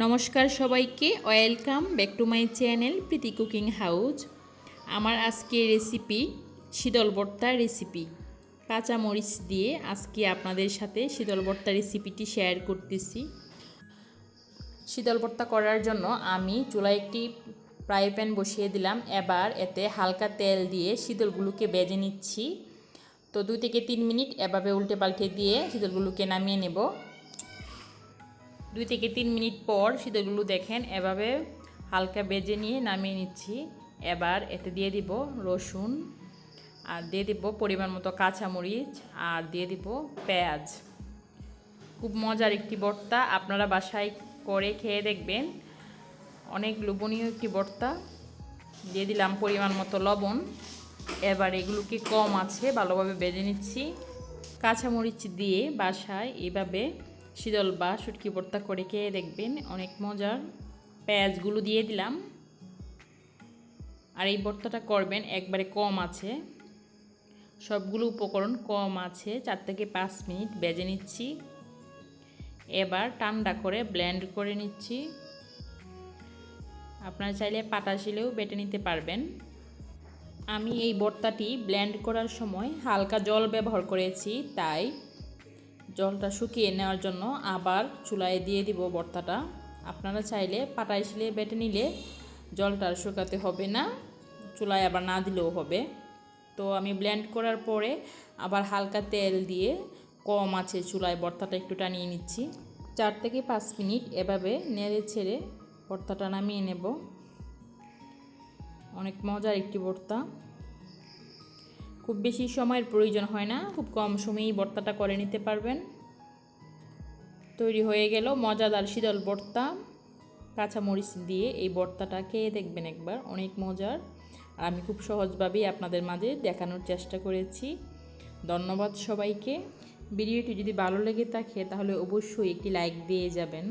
নমস্কার সবাইকে, welcome back to my channel Preeti cooking house আমার আজকে রেসিপি শীতল ভর্তা রেসিপি কাঁচা মরিচ দিয়ে আজকে আপনাদের সাথে শীতল ভর্তা রেসিপিটি শেয়ার করতেছি। শীতল ভর্তা করার জন্য আমি চুলায় একটি ফ্রাই প্যান বসিয়ে দিলাম। এবার এতে হালকা তেল দিয়ে শীতলগুলোকে বেজে নিচ্ছি। তো দুই থেকে তিন মিনিট এভাবে উল্টে পাল্টে দিয়ে শীতলগুলোকে নামিয়ে নেব। দুই থেকে তিন মিনিট পর শীতলগুলো দেখেন, এভাবে হালকা বেজে নিয়ে নামিয়ে নিচ্ছি। এবার এতে দিয়ে দিব রসুন, আর দিয়ে দিব পরিমাণ মতো কাঁচামরিচ, আর দিয়ে দিব পেঁয়াজ। খুব মজার একটি ভর্তা, আপনারা বাসায় করে খেয়ে দেখবেন। অনেক লোভনীয় একটি ভর্তা। দিয়ে দিলাম পরিমাণ মতো লবণ। এবার এগুলোকে কম আছে, ভালোভাবে বেজে নিচ্ছি। কাঁচামরিচ দিয়ে বাসায় এইভাবে শীতল বা শুটকি ভর্তা করে খেয়ে দেখবেন অনেক মজার। পেঁয়াজগুলো দিয়ে দিলাম। আর এই ভর্তাটা করবেন একবারে কম আছে। সবগুলো উপকরণ কম আছে, চার থেকে পাঁচ মিনিট বেজে নিচ্ছি। এবার ঠান্ডা করে ব্লেন্ড করে নিচ্ছি। আপনারা চাইলে পাতা শিলেও বেটে নিতে পারবেন। আমি এই ভর্তাটি ব্লেন্ড করার সময় হালকা জল ব্যবহার করেছি, তাই জলটা শুকিয়ে নেওয়ার জন্য আবার চুলায় দিয়ে দিব ভর্তাটা আপনারা চাইলে পাটাই শিলে বেটে নিলে জলটা শুকাতে হবে না, চুলায় আবার না দিলেও হবে। তো আমি ব্লেন্ড করার পরে আবার হালকা তেল দিয়ে কম আছে চুলায় ভর্তাটা একটু টানিয়ে নিচ্ছি। চার থেকে পাঁচ মিনিট এভাবে নেড়ে ছেড়ে ভর্তাটা নামিয়ে নেব। অনেক মজার একটি ভর্তা খুব বেশি সময়ের প্রয়োজন হয় না, খুব কম সময়েই ভর্তাটা করে নিতে পারবেন। তৈরি হয়ে গেল মজাদার শীতল ভর্তা, কাঁচামরিচ দিয়ে এই ভর্তাটা খেয়ে দেখবেন একবার, অনেক মজার। আর আমি খুব সহজভাবেই আপনাদের মাঝে দেখানোর চেষ্টা করেছি। ধন্যবাদ সবাইকে। ভিডিওটি যদি ভালো লেগে থাকে তাহলে অবশ্যই একটি লাইক দিয়ে যাবেন।